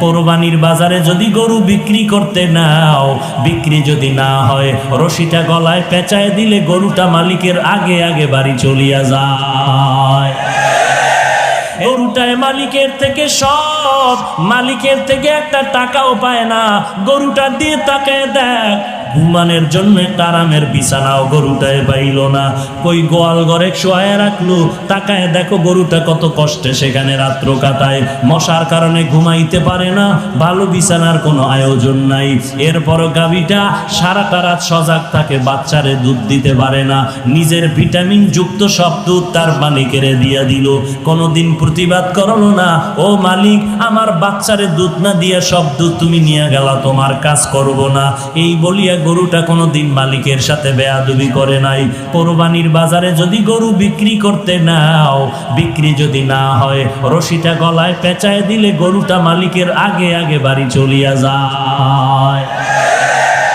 কোরবানির বাজারে যদি গরু বিক্রি করতে নাও, বিক্রি যদি না হয়, রশিটা গলায় পেঁচায় দিলে গরুটা মালিকের আগে আগে বাড়ি চলিয়া যায়। গরুটায় মালিকের থেকে সব, মালিকের থেকে একটা টাকাও পায় না, গরুটা দিয়ে তাকে দেখ ঘুমানের জন্য আরামের বিছানাও গরুটায় পাইল না। কই গোয়াল ঘরে শোয়ায় রাখল? তাকায় দেখো গরুটা কত কষ্টে সেখানে রাত্র কাটায়। মশার কারণে ঘুমাইতে পারে না, ভালো বিছানার কোনো আয়োজন নাই। এরপরও গাভীটা সারাটা রাত সজাগ থাকে, বাচ্চারে দুধ দিতে পারে না। নিজের ভিটামিন যুক্ত সব দুধ তার মালিকেরে দিয়া দিল। কোনোদিন প্রতিবাদ করল না, ও মালিক, আমার বাচ্চারে দুধ না দিয়া সব দুধ তুমি নিয়ে গেলা, তোমার কাজ করব না। এই বলিয়া গরুটা কোনো দিন মালিকের সাথে বেয়াদুবি করে নাই। কোরবানির বাজারে যদি গরু বিক্রি করতে নাও, বিক্রি যদি না হয়, রশিটা গলায় পেঁচায় দিলে গরুটা মালিকের আগে আগে বাড়ি চলিয়া যায়।